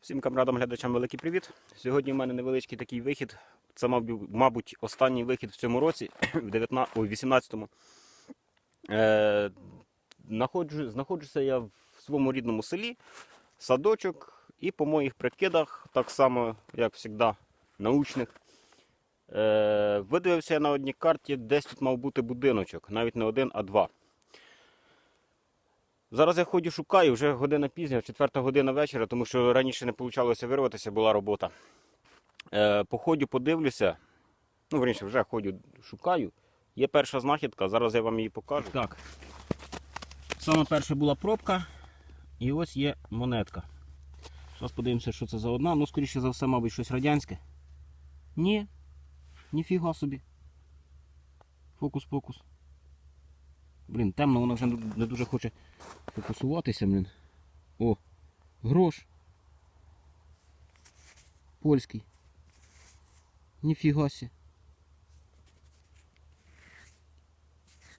Всім камрадам глядачам великий привіт. Сьогодні в мене невеличкий такий вихід. Це, мабуть, останній вихід в цьому році, в 19, 18-му. Е, знаходжу, знаходжуся я в своєму рідному селі, садочок, і по моїх прикидах, так само, як завжди, научних. Е, видивився я на одній карті, десь тут мав бути будиночок, навіть не один, а два. Зараз я ходжу шукаю, вже година пізня, четверта година вечора, тому що раніше не вийшло вирватися, була робота. Е, походю, подивлюся. Ну, верніше, вже ходжу, шукаю. Є перша знахідка, зараз я вам її покажу. Так. Саме перша була пробка, і ось є монетка. Зараз подивимося, що це за одна. Ну, скоріше за все, мабуть, щось радянське. Ні, ніфіга собі. Фокус-покус. Блін, темно, воно вже не дуже хоче фокусуватися, блін. О, грош. Польський. Ніфіга сі.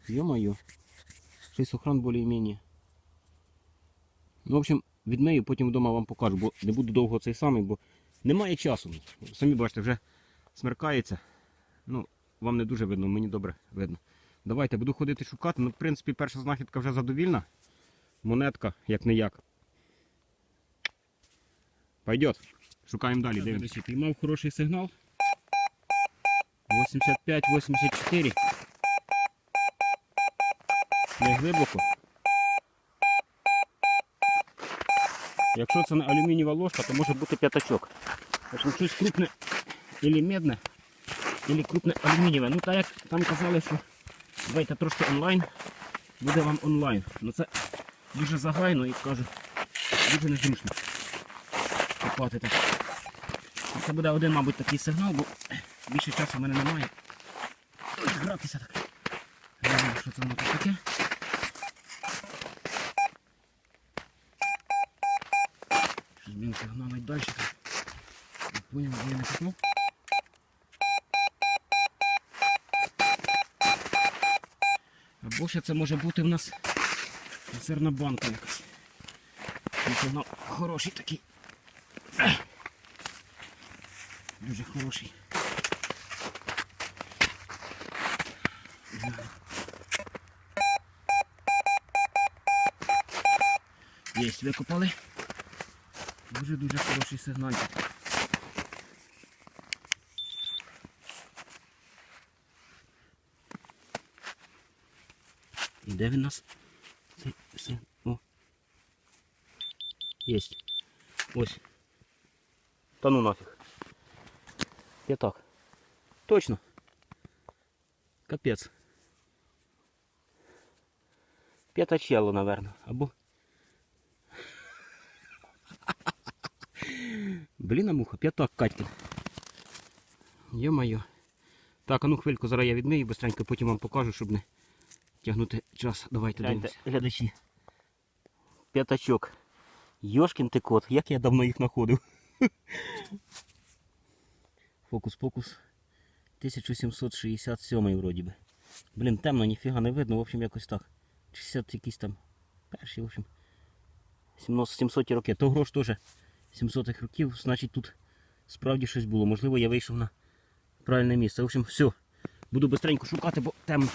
Ё-моё. Щось охран більш-менш. Ну, в общем, відмию, потім вдома вам покажу, бо не буду довго цей самий, бо немає часу. Самі бачите, вже смеркається. Ну, вам не дуже видно, мені добре видно. Давайте буду ходити шукати. Ну, в принципі, перша знахідка вже задовільна. Монетка, як не як. Пойдет. Шукаємо далі. Дивимося. Піймав хороший сигнал. 85-84. Не глибоко. Якщо це не алюмінієва ложка, то може бути п'ятачок. Якщо щось крупне або медне, або крупне алюмінієве. Ну так як там казали, що давайте трошки онлайн, буде вам онлайн. Ну це дуже загайно і кажу, дуже незручно копати так. Ну, Це буде один, мабуть, такий сигнал, бо більше часу в мене немає. Гратися так. Не знаю, що це воно тут таке. Щось, блін, сигналить далі. Не поняв, де я не попав. Або ще це може бути в нас консервна банка якась. Він сигнал хороший такий. Дуже хороший. Єсть, викопали. Дуже-дуже хороший сигнальчик. Де він нас? О. Єсть. Ось. Та ну нафіг. П'ятак. Точно. Капець. П'ятачело, наверное. Або. Блін, а муха, п'ятак Катькин. Йо-моє. Так, а ну хвильку зараз я відмию, быстренько потім вам покажу, щоб не тягнути час. Давайте дивимося. Глядачі. П'ятачок. Йошкін ти кот, як я давно їх знаходив. Фокус-покус. 1767 вроді би. Блін, темно, ніфіга не видно, в общем, якось так. 60 якісь там перші, в общем. 700 роки. То грош теж 700-х років, значить тут справді щось було. Можливо, я вийшов на правильне місце. В общем, все. Буду бистренько шукати, бо темно.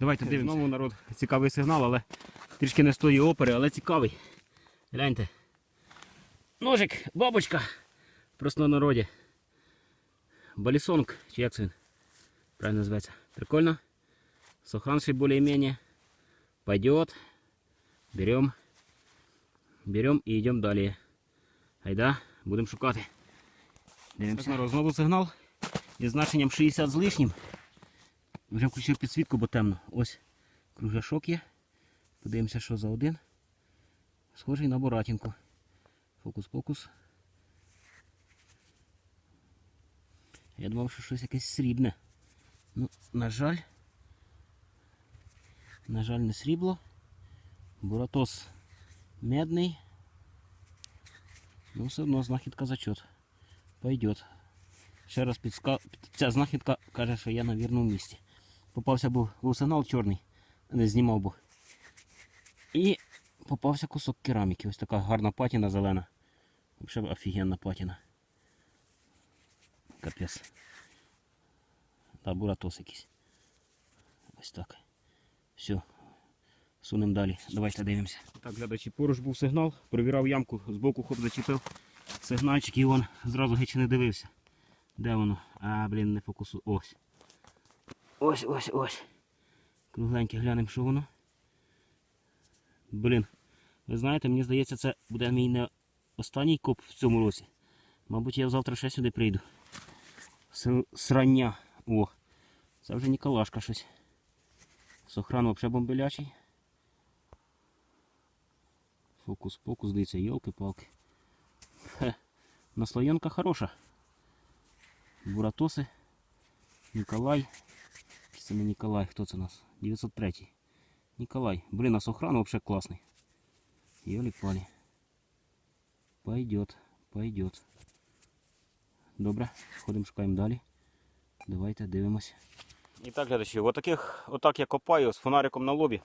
Давайте дивимося. Знову народ цікавий сигнал, але трішки не з тої опери, але цікавий. Гляньте. Ножик, бабочка. Просто на народі. Балісонг, чи як це він? Правильно називається. Прикольно. Сохранший более-менее. Пойдет. Берем. Берем і йдемо далі. Айда, будемо шукати. Дивимося. знову сигнал. Із значенням 60 з лишнім. Вже включив підсвітку, бо темно. Ось кругляшок є. Подивимося, що за один. Схожий на Боратінку. Фокус-покус. Я думав, що щось якесь срібне. Ну, на жаль. На жаль, не срібло. Буратос медний. Ну, все одно знахідка зачет. Пойдет. Ще раз підска... ця знахідка каже, що я на вірному місці. Попався був, сигнал чорний, не знімав був. І попався кусок кераміки. Ось така гарна патіна зелена. Взагалі офігенна патіна. Капець. Та буратос якийсь. Ось так. Все. Сунемо далі. Давайте дивимося. Так, глядачі, поруч був сигнал, провірав ямку, збоку хоп зачепив сигнальчик і він зразу геть не дивився. Де воно? А, блін, не фокусу. Ось. Ось, ось, ось. Кругленьке глянемо, що воно. Блін. Ви знаєте, мені здається, це буде мій не останній коп в цьому році. Мабуть, я завтра ще сюди прийду. Срання. О, це вже Ніколашка щось. Сохран взагалі бомбелячий. Фокус, фокус, дивіться, йолки-палки. Наслоєнка хороша. Буратоси. Ніколай. Це не Ніколай, хто це у нас? 903. Ніколай. Блін, а сохран взагалі класний. Йолі-палі. Пойдет, пойдет. Добре, ходимо, шукаємо далі. Давайте дивимось. І так, глядачі, отаких, отак я копаю з фонариком на лобі.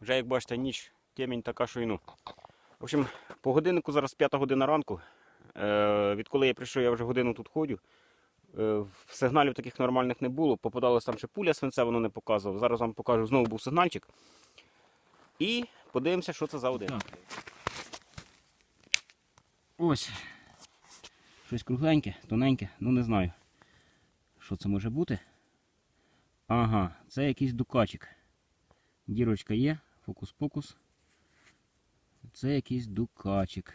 Вже як бачите, ніч, темінь така, що й ну. В общем, по годиннику зараз 5 година ранку. Е, відколи я прийшов, я вже годину тут ходю. Е, сигналів таких нормальних не було. Попадалась там ще пуля свинця, воно не показував. Зараз вам покажу, знову був сигнальчик. І подивимося, що це за один. Ось. Щось кругленьке, тоненьке, ну не знаю. Що це може бути? Ага, це якийсь дукачик. Дірочка є, фокус-покус. Це якийсь дукачик.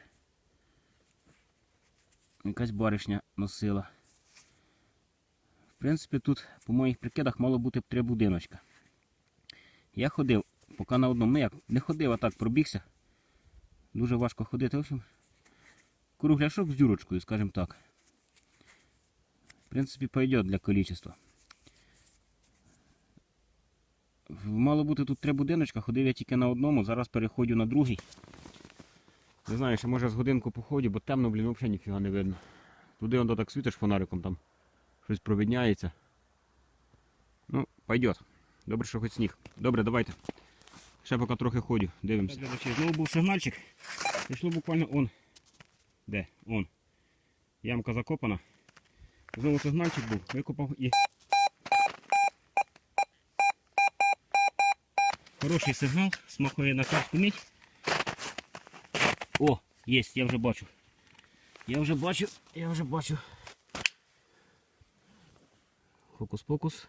Якась баришня носила. В принципі, тут, по моїх прикидах, мало бути три будиночка. Я ходив, поки на одному, ну як, не ходив, а так пробігся. Дуже важко ходити. В общем, кругляшок з дюрочкою, скажімо так. В принципі, пойдет для количества. Мало бути тут три будиночка, ходив я тільки на одному, зараз переходжу на другий. Не знаю, ще може з годинку походю, бо темно, блін, взагалі ніфіга не видно. Туди он так світиш фонариком, там щось провідняється. Ну, пойдет. Добре, що хоч сніг. Добре, давайте. Ще поки трохи ходю, дивимося. Знову був сигнальчик. Пішло буквально он. Де? Он. Ямка закопана. Знову сигнальчик був, викопав і. Хороший сигнал, смакує на карську мідь. О, є, я вже бачу. Я вже бачу, я вже бачу. Фокус-покус.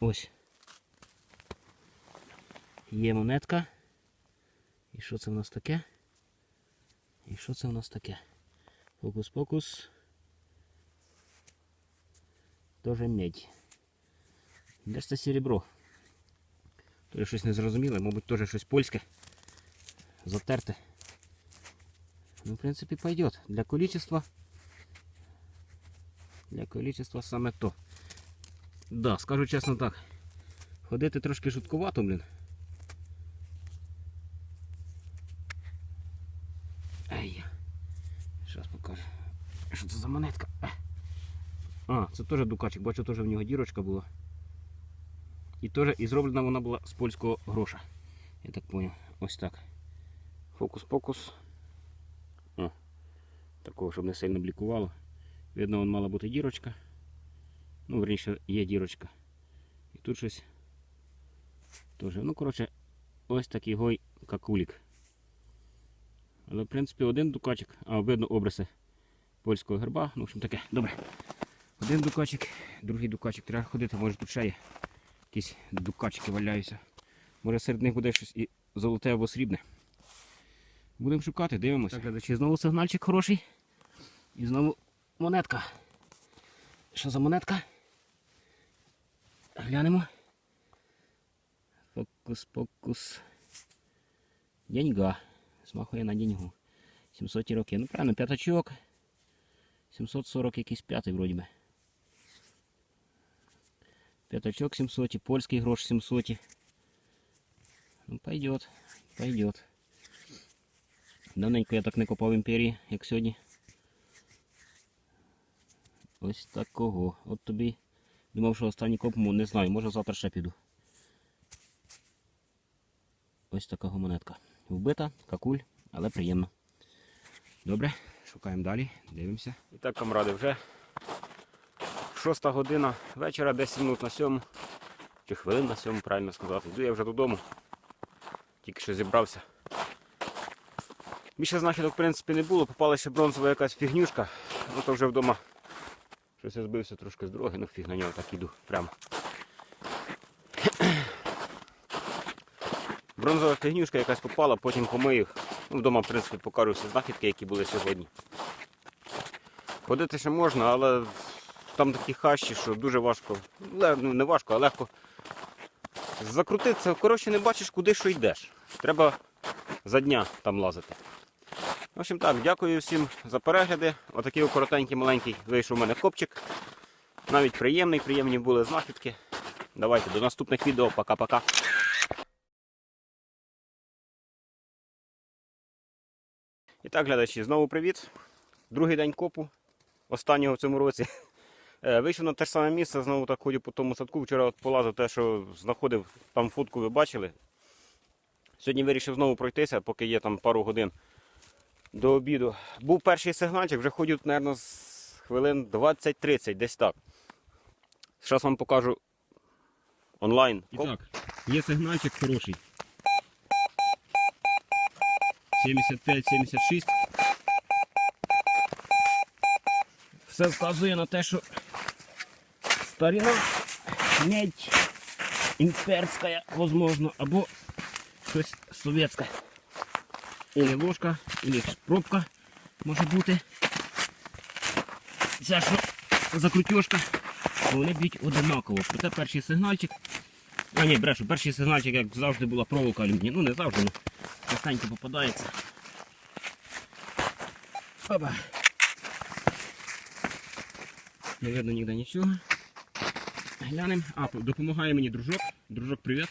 Ось. Є монетка. І що це в нас таке? І що це в нас таке? Фокус-покус. Тоже медь. Де ж це серебро? Теж щось незрозуміле, мабуть, теж щось польське. Затерте. Ну, в принципі, пойдет. Для количества. Для количества саме то. Да, скажу чесно так. Ходити трошки жуткувато, блін. Ай. Зараз покажу. Що це за монетка? Е. А, це теж дукачик, бачу, теж в нього дірочка була. І теж і зроблена вона була з польського гроша. Я так поняв. Ось так. Фокус-покус. Такого, щоб не сильно блікувало. Видно, вон мала бути дірочка. Ну, верніше, є дірочка. І тут щось теж. Ну, коротше, ось такий гой какулік. Але, в принципі, один дукачик, а видно обриси польського герба. Ну, в общем таке, добре. Один дукачик, другий дукачик. Треба ходити, може тут ще є. Якісь дукачики валяються. Може серед них буде щось і золоте або срібне. Будемо шукати, дивимося. Так, глядачі, знову сигнальчик хороший. І знову монетка. Що за монетка? Глянемо. Фокус, покус. Деньга. Смахує на деньгу. 700 роки. Ну правильно, п'ятачок. 740 якийсь п'ятий вроді би. П'ятачок 700, польський грош 700. Ну, пойдет, пойдет. Давненько я так не копав в імперії, як сьогодні. Ось такого. От тобі. Думав, що останній коп, ну, не знаю, може завтра ще піду. Ось така монетка. Вбита, какуль, але приємно. Добре, шукаємо далі, дивимося. І так, камради, вже шоста година вечора, 10 минут на сьому. Чи хвилин на сьому, правильно сказати. Йду я вже додому. Тільки що зібрався. Більше знахідок, в принципі, не було. Попала ще бронзова якась фігнюшка. Ну то вже вдома. Щось я збився трошки з дороги, ну фіг на нього так іду прямо. Бронзова фігнюшка якась попала, потім помию. Ну, вдома, в принципі, покажу всі знахідки, які були сьогодні. Ходити ще можна, але там такі хащі, що дуже важко. Ну, не важко, а легко. Закрутитися, коротше, не бачиш, куди що йдеш. Треба за дня там лазити. В общем так, дякую всім за перегляди. Отакий коротенький маленький вийшов у мене копчик. Навіть приємний, приємні були знахідки. Давайте до наступних відео. Пока-пока. І так, глядачі, знову привіт. Другий день копу, останнього в цьому році. Е, Вийшов на те ж саме місце, знову так ходю по тому садку. Вчора от полазив те, що знаходив, там фотку ви бачили. Сьогодні вирішив знову пройтися, поки є там пару годин до обіду. Був перший сигнальчик, вже ходю, мабуть, з хвилин 20-30, десь так. Зараз вам покажу онлайн. Так, є сигнальчик хороший. 75-76. Все вказує на те, що старина, медь імперська, возможно, або щось совєтське. Или ложка, или пробка може бути. Ця що закрутьошка, вони б'ють одинаково. Проте перший сигнальчик. А ні, брешу, перший сигнальчик, як завжди, була проволока алюмінія. Ну не завжди, ну частенько попадається. Опа. Не видно ніде нічого. Глянемо. А, допомагає мені дружок. Дружок, привіт.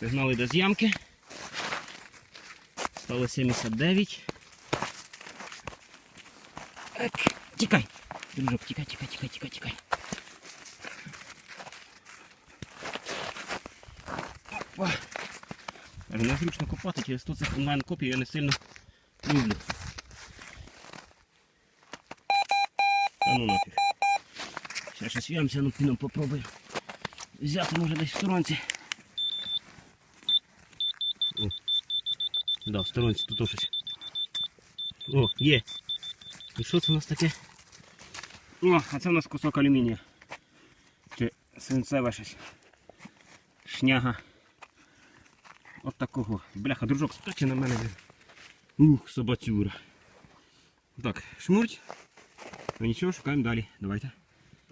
Сигнал йде з ямки. Стало 79. Ек, Тікай! Дружок, тікай, тікай, тікай, тікай, тікай. Опа. Незручно копати, через то цих онлайн копій я не сильно люблю. Та ну нафіг. Ще щось в'ямся, ну піном попробую. Взяти може десь в сторонці. Да, в сторонці тут щось. О, є. І що це у нас таке? О, а це у нас кусок алюмінія. Чи свинцеве щось. Шняга. От такого. Бляха, дружок скаче на мене. Ух, собацюра. Так, шмурть. Ну нічого, шукаємо далі. Давайте.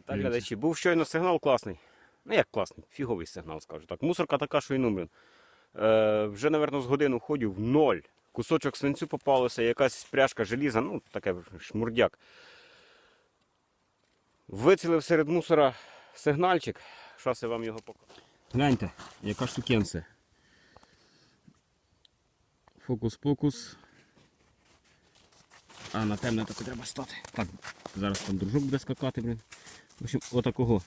Так, глядачі, був щойно сигнал класний. Ну як класний, фіговий сигнал, скажу так. Мусорка така, що і ну, блін. Е, вже, напевно, з годину ходю в ноль. Кусочок свинцю попалося, якась пряжка желіза, ну таке шмурдяк. Вицілив серед мусора сигнальчик. Зараз я вам його покажу. Гляньте, яка штукенця. Фокус-покус. А, на темне таки треба стати. Так, зараз там дружок буде скакати, блін. В общем, отакого.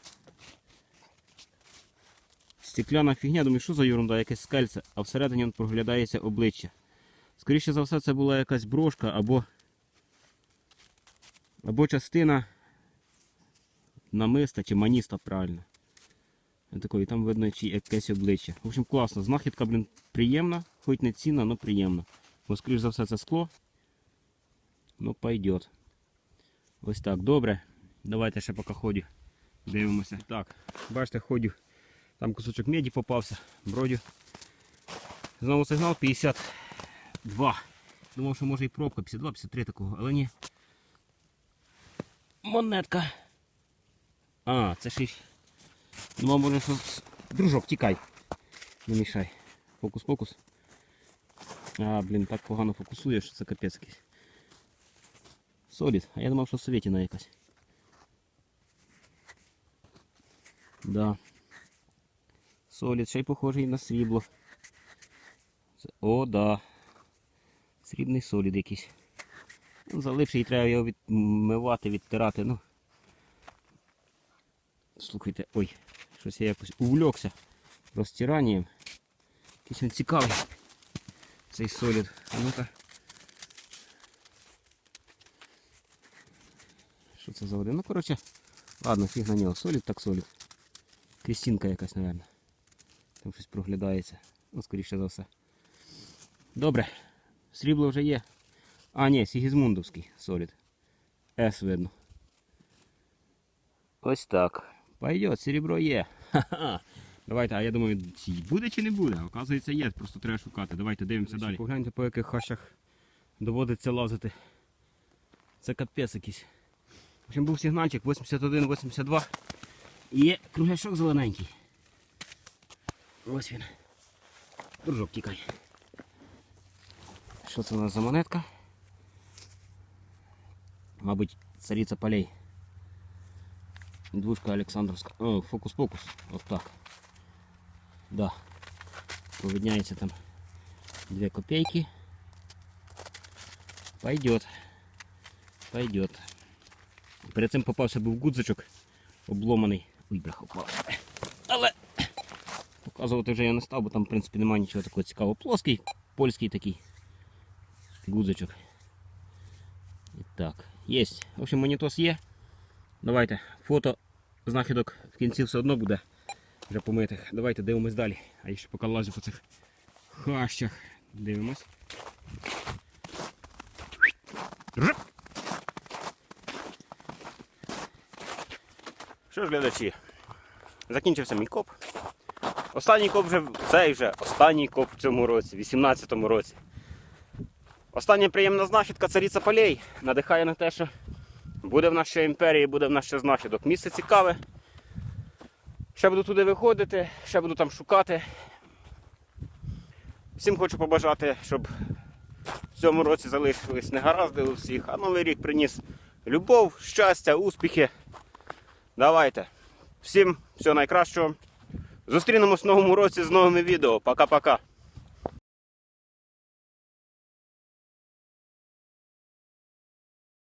Стекляна фігня, думаю, що за ерунда, якесь скельце, а всередині он проглядається обличчя. Скоріше за все, це була якась брошка або, або частина намиста чи маніста правильно. Такої, там видно чи якесь обличчя. В общем, класно. Знахідка, блін, приємна, хоч не цінна, але приємна. Бо, скоріш за все, це скло. Ну, пойдет. Ось так, добре. Давайте ще поки ходю. Дивимося. Так, бачите, ходю. Там кусочок меді попався, бродю. Знову сигнал 52. Думав, що може і пробка 52-53 такого, але ні. Монетка. А, це ще. Думав, може, що. Дружок, тікай. Не мішай. Фокус-фокус. А, блін, так погано фокусує, що це капець якийсь. Солід, а я думав, що совєтіна якась. Да. Солід, ще й похожий на срібло. Це- О, да. Срібний солід якийсь. Ну, заливший, треба його відмивати, відтирати. Ну. Слухайте, ой, щось я якось увлекся розтиранням. Якийсь він цікавий. цей солід. Ну-ка. Що це за вода? Ну, коротше, ладно, фіг на нього. Солід так солід. Крістінка якась, мабуть. Там щось проглядається. Ну, скоріше за все. Добре. Срібло вже є. А, ні, Сігізмундовський солід. С видно. Ось так. Пойдет, серебро є. Ха-ха. Давайте, а я думаю, буде чи не буде? Оказується, є, просто треба шукати. Давайте дивимося далі. Погляньте, по яких хащах доводиться лазити. Це капець якийсь. В общем, був сигнальчик 81-82. І є кругляшок зелененький. Ось він. Дружок тікай. Що це у нас за монетка? Мабуть, цариця полей. Двушка Олександровська. О, фокус-покус. От так. Да. Повидняється там две копейки. Пойдет. Пойдет. Перед цим попався був гудзичок обломаний. Ой, бляха, впав. Показувати вже я не став, бо там, в принципі, немає нічого такого цікавого. Плоский, польський такий гудзичок. І так, є. В общем, монітос є. Давайте, фото знахідок в кінці все одно буде вже помитих. Давайте дивимось далі. А я ще поки лазю по цих хащах. Дивимось. Що ж, глядачі, закінчився мій коп. Останній коп вже цей вже останній коп в цьому році, 18-му році. Остання приємна знахідка царіця полей надихає на те, що буде в нас ще імперії, буде в нас ще знахідок. Місце цікаве. Ще буду туди виходити, ще буду там шукати. Всім хочу побажати, щоб в цьому році залишились негаразди у всіх, а новий рік приніс любов, щастя, успіхи. Давайте. Всім всього найкращого. Зустрінемось в новому році з новими відео. Пока-пока.